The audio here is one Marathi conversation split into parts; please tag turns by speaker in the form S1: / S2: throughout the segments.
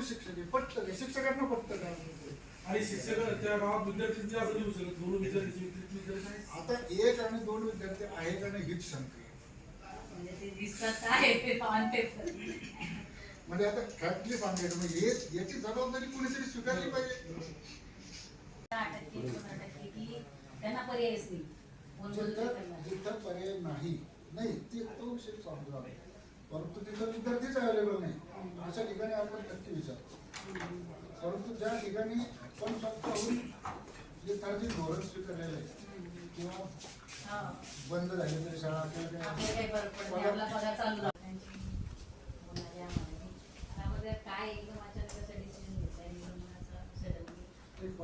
S1: शिक्षक? शिक्षकांना पटतं का
S2: आणि शिक्षक त्या गावात विद्यार्थ्यांचे असं देऊ शकत दोन विद्यार्थी विद्यार्थी आहेत.
S1: आता एक आणि दोन विद्यार्थी आहे का नाही हीच शंका आहे.
S3: म्हणजे ते दिसतात काय ते ऑन पेपर
S1: म्हणजे आता फॅक्टली सांगायचं म्हणजे याची जबाबदारी कोणीतरी स्वीकारली पाहिजे
S3: त्यांना पर्यायच नाही
S1: जिथं. जिथं पर्याय नाही नाही ते तो विषय समजा परंतु तिथं विद्यार्थीच अवेलेबल नाही. अशा ठिकाणी आपण नक्की विचारतो परंतु ज्या ठिकाणी आपण स्वतःहून जे ताजी धोरण स्वीकारलेलं आहे किंवा
S3: हा.
S1: बंद झाली तरी शाळा आपल्याला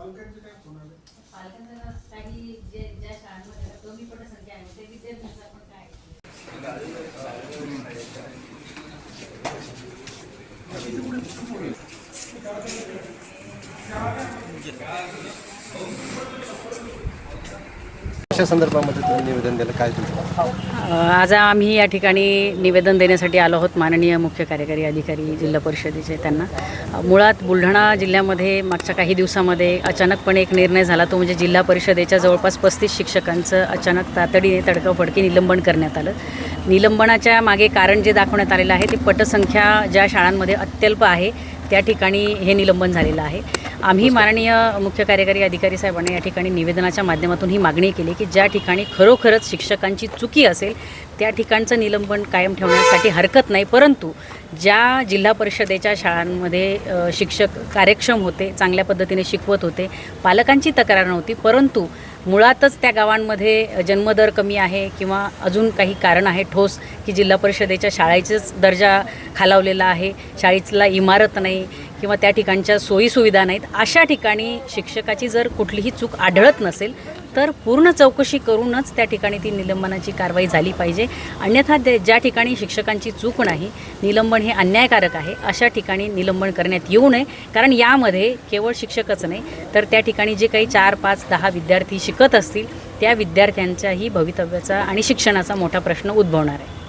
S1: पालकांचे काय
S3: पालकांना काही जे ज्या शाळांमध्ये कमी पटसंख्या आहे ते विद्यार्थ्यांचा पण काय
S4: अशा संदर्भामध्ये तुम्ही निवेदन दिलं काय तुमचं हो.
S5: आज आम्ही या ठिकाणी निवेदन देण्यासाठी आलो आहोत माननीय मुख्य कार्यकारी अधिकारी जिल्हा परिषदेचे त्यांना. मुळात बुलढाणा जिल्ह्यामध्ये मागच्या काही दिवसामध्ये अचानकपणे एक निर्णय झाला तो म्हणजे जिल्हा परिषदेच्या जवळपास पस्तीस शिक्षकांचं अचानक तातडीने तडकाफडकी निलंबन करण्यात आलं. निलंबनाच्या मागे कारण जे दाखवण्यात आलेलं आहे ते पटसंख्या ज्या शाळांमध्ये अत्यल्प आहे त्या ठिकाणी हे निलंबन झालेलं आहे. आम्ही माननीय मुख्य कार्यकारी अधिकारी साहेबांना या ठिकाणी निवेदनाच्या माध्यमातून ही मागणी केली की ज्या ठिकाणी खरोखरच शिक्षकांची चुकी असेल त्या ठिकाणचं निलंबन कायम ठेवण्यासाठी हरकत नाही. परंतु ज्या जिल्हा परिषदेच्या शाळांमध्ये शिक्षक कार्यक्षम होते चांगल्या पद्धतीने शिकवत होते पालकांची तक्रार नव्हती परंतु मुळातच त्या गावांमध्ये जन्मदर कमी आहे किंवा अजून काही कारण आहे ठोस की जिल्हा परिषदेच्या शाळेचाच दर्जा खालावलेला आहे शाळेतला इमारत नाही किंवा त्या ठिकाणच्या सोयीसुविधा नाहीत अशा ठिकाणी शिक्षकाची जर कुठलीही चूक आढळत नसेल तर पूर्ण चौकशी करूनच त्या ठिकाणी ती निलंबनाची कारवाई झाली पाहिजे. अन्यथा ज्या ठिकाणी शिक्षकांची चूक नाही निलंबन हे अन्यायकारक आहे अशा ठिकाणी निलंबन करण्यात येऊ नये. कारण यामध्ये केवळ शिक्षकच नाही तर त्या ठिकाणी जे काही चार पाच दहा विद्यार्थी शिकत असतील त्या विद्यार्थ्यांच्याही भवितव्याचा आणि शिक्षणाचा मोठा प्रश्न उद्भवणार आहे.